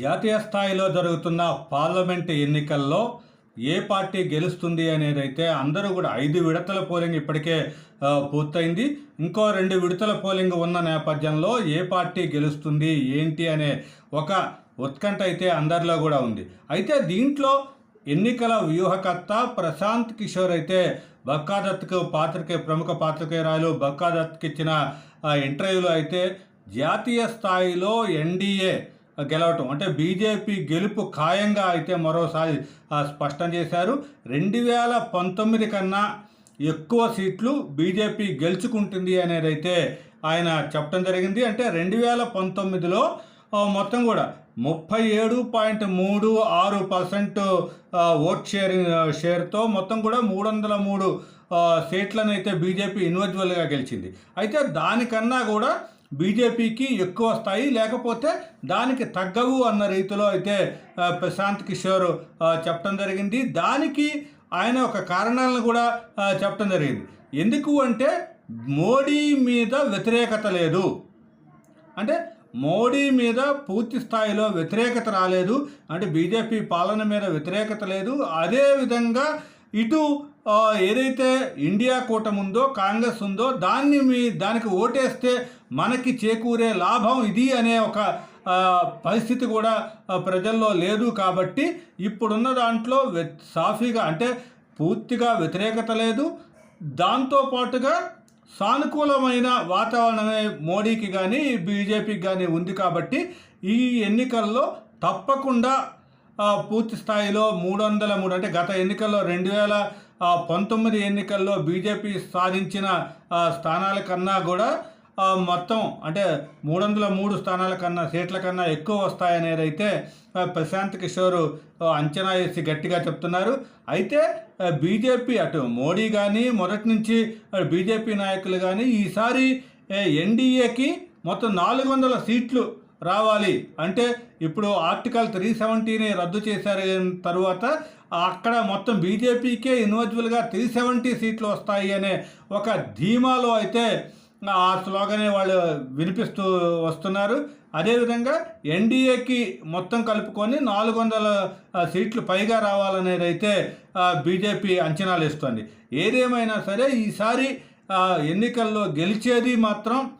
జాతీయ స్థాయిలో జరుగుతున్న పార్లమెంట్ ఎన్నికల్లో ఏ పార్టీ గెలుస్తుంది అనేది అయితే అందరూ కూడా ఐదు విడతల పోలింగ్ ఇప్పటికే పూర్తయింది. ఇంకో రెండు విడతల పోలింగ్ ఉన్న నేపథ్యంలో ఏ పార్టీ గెలుస్తుంది ఏంటి అనే ఒక ఉత్కంఠ అయితే అందరిలో కూడా ఉంది. అయితే దీంట్లో ఎన్నికల వ్యూహకర్త ప్రశాంత్ కిషోర్ అయితే బక్కాదత్కు పాత్రికే ప్రముఖ పాత్రికేయురాలు బక్కాదత్కి ఇచ్చిన ఇంటర్వ్యూలో అయితే జాతీయ స్థాయిలో ఎన్డీఏ గెలవటం. అంటే బీజేపీ గెలుపు ఖాయంగా అయితే మరోసారి స్పష్టం చేశారు. రెండు వేల పంతొమ్మిది కన్నా ఎక్కువ సీట్లు బీజేపీ గెలుచుకుంటుంది అనేది అయితే ఆయన చెప్పడం జరిగింది. అంటే రెండు వేల పంతొమ్మిదిలో మొత్తం కూడా ముప్పై ఏడు పాయింట్ మూడు ఆరు పర్సెంట్ ఓట్ షేరింగ్ షేర్తో మొత్తం కూడా మూడు వందల మూడు సీట్లను అయితే బీజేపీ ఇండివిజువల్గా గెలిచింది. అయితే దానికన్నా కూడా బీజేపీకి ఎక్కువ వస్తాయి లేకపోతే దానికి తగ్గవు అన్న రీతిలో అయితే ప్రశాంత్ కిషోర్ చెప్పడం జరిగింది. దానికి ఆయన ఒక కారణాలను కూడా చెప్పడం జరిగింది. ఎందుకు అంటే మోడీ మీద వ్యతిరేకత లేదు. అంటే మోడీ మీద పూర్తి స్థాయిలో వ్యతిరేకత రాలేదు. అంటే బీజేపీ పాలన మీద వ్యతిరేకత లేదు. అదేవిధంగా ఇటు ఏదైతే ఇండియా కూటమి ఉందో కాంగ్రెస్ ఉందో దాన్ని మీ దానికి ఓటేస్తే మనకి చేకూరే లాభం ఇది అనే ఒక పరిస్థితి కూడా ప్రజల్లో లేదు కాబట్టి ఇప్పుడున్న దాంట్లో సాఫీగా అంటే పూర్తిగా వ్యతిరేకత లేదు. దాంతో పాటుగా సానుకూలమైన వాతావరణమే మోడీకి కానీ బీజేపీకి కానీ ఉంది కాబట్టి ఈ ఎన్నికల్లో తప్పకుండా పూర్తి స్థాయిలో మూడు వందల మూడు అంటే గత ఎన్నికల్లో రెండు వేల పంతొమ్మిది ఎన్నికల్లో బీజేపీ సాధించిన స్థానాల కన్నా కూడా మొత్తం అంటే మూడు వందల మూడు స్థానాల కన్నా సీట్ల కన్నా ఎక్కువ వస్తాయనేది అయితే ప్రశాంత్ కిషోర్ అంచనా వేసి గట్టిగా చెప్తున్నారు. అయితే బీజేపీ అటు మోడీ కానీ మొదటి నుంచి బీజేపీ నాయకులు కానీ ఈసారి ఎన్డీఏకి మొత్తం నాలుగు వందల సీట్లు రావాలి. అంటే ఇప్పుడు ఆర్టికల్ త్రీ సెవెంటీని రద్దు చేశారు. తర్వాత అక్కడ మొత్తం బీజేపీకే ఇండివిజువల్గా త్రీ సెవెంటీ సీట్లు వస్తాయి అనే ఒక ధీమాలో అయితే ఆ స్లోగనే వాళ్ళు వినిపిస్తూ వస్తున్నారు. అదేవిధంగా ఎన్డీఏకి మొత్తం కలుపుకొని నాలుగు వందల సీట్లు పైగా రావాలనేది అయితే బీజేపీ అంచనాలు ఇస్తుంది ఏదేమైనా సరే ఈసారి ఎన్నికల్లో గెలిచేది మాత్రం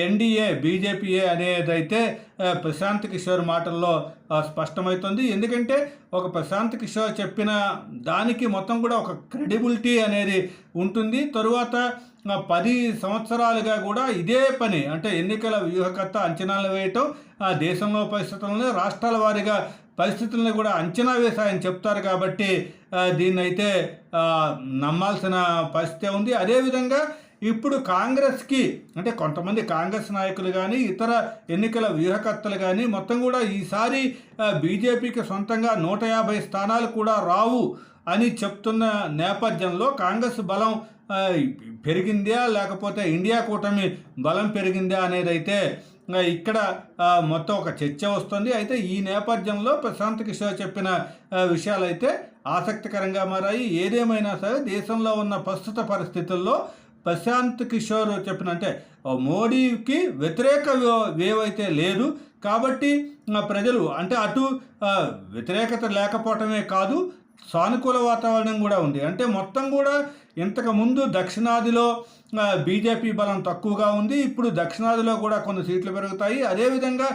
ఎన్డీఏ బీజేపీఏ అనేదైతే ప్రశాంత్ కిషోర్ మాటల్లో స్పష్టమవుతుంది. ఎందుకంటే ఒక ప్రశాంత్ కిషోర్ చెప్పిన దానికి మొత్తం కూడా ఒక క్రెడిబిలిటీ అనేది ఉంటుంది. తరువాత పది సంవత్సరాలుగా కూడా ఇదే పని అంటే ఎన్నికల వ్యూహకర్త అంచనాలు వేయటం ఆ, దేశంలో పరిస్థితులను రాష్ట్రాల వారీగా పరిస్థితులను కూడా అంచనా వేసి ఆయన చెప్తారు కాబట్టి ఆ, దీన్నైతే నమ్మాల్సిన పరిస్థితి ఉంది. అదేవిధంగా ఇప్పుడు కాంగ్రెస్కి అంటే కొంతమంది కాంగ్రెస్ నాయకులు కానీ ఇతర ఎన్నికల వ్యూహకర్తలు కానీ మొత్తం కూడా ఈసారి బీజేపీకి సొంతంగా నూట యాభై స్థానాలు కూడా రావు అని చెప్తున్న నేపథ్యంలో కాంగ్రెస్ బలం పెరిగిందా లేకపోతే ఇండియా కూటమి బలం పెరిగిందా అనేది అయితే ఇక్కడ మొత్తం ఒక చర్చ వస్తుంది. అయితే ఈ నేపథ్యంలో ప్రశాంత్ కిషోర్ చెప్పిన విషయాలైతే ఆసక్తికరంగా మారాయి. ఏదేమైనా సరే దేశంలో ఉన్న ప్రస్తుత పరిస్థితుల్లో ప్రశాంత్ కిషోర్ చెప్పిన అంటే మోడీకి వ్యతిరేక వేవ్ అయితే లేదు. కాబట్టి ప్రజలు అంటే అటు వ్యతిరేకత లేకపోవటమే కాదు సానుకూల వాతావరణం కూడా ఉంది. అంటే మొత్తం కూడా ఇంతకుముందు దక్షిణాదిలో బీజేపీ బలం తక్కువగా ఉంది. ఇప్పుడు దక్షిణాదిలో కూడా కొన్ని సీట్లు పెరుగుతాయి. అదేవిధంగా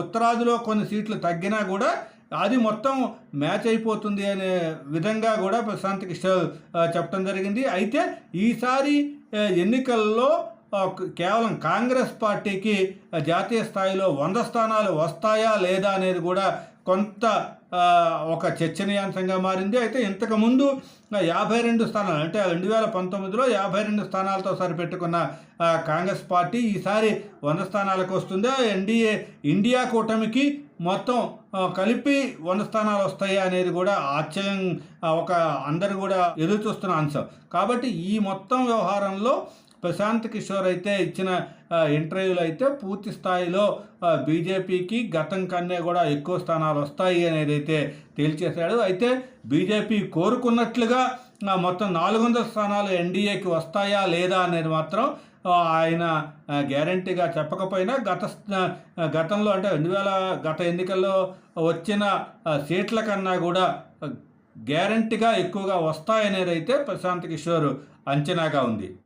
ఉత్తరాదిలో కొన్ని సీట్లు తగ్గినా కూడా అది మొత్తం మ్యాచ్ అయిపోతుంది అనే విధంగా కూడా ప్రశాంత్ కిషోర్ చెప్పడం జరిగింది. అయితే ఈసారి ఎన్నికల్లో కేవలం కాంగ్రెస్ పార్టీకి జాతీయ స్థాయిలో వంద స్థానాలు వస్తాయా లేదా అనేది కూడా కొంత ఒక చర్చనీయాంశంగా మారింది. అయితే ఇంతకుముందు యాభై రెండు స్థానాలు అంటే రెండు వేల పంతొమ్మిదిలో యాభై రెండు స్థానాలతో సరిపెట్టుకున్న కాంగ్రెస్ పార్టీ ఈసారి వంద స్థానాలకు వస్తుందా. ఎన్డీఏ ఇండియా కూటమికి మొత్తం కలిపి వంద స్థానాలు వస్తాయి అనేది కూడా ఆశ్చర్యం ఒక అందరు కూడా ఎదురు చూస్తున్న అంశం. కాబట్టి ఈ మొత్తం వ్యవహారంలో ప్రశాంత్ కిషోర్ అయితే ఇచ్చిన ఇంటర్వ్యూలు అయితే పూర్తి స్థాయిలో బీజేపీకి గతం కన్నా కూడా ఎక్కువ స్థానాలు వస్తాయి అనేది అయితే తేల్చేశాడు. అయితే బీజేపీ కోరుకున్నట్లుగా మొత్తం నాలుగు వందల స్థానాలు ఎన్డీఏకి వస్తాయా లేదా అనేది మాత్రం ఆయన గ్యారంటీగా చెప్పకపోయినా గత గతంలో అంటే రెండు వేల గత ఎన్నికల్లో వచ్చిన సీట్ల కన్నా కూడా గ్యారంటీగా ఎక్కువగా వస్తాయనేది అయితే ప్రశాంత్ కిషోర్ అంచనాగా ఉంది.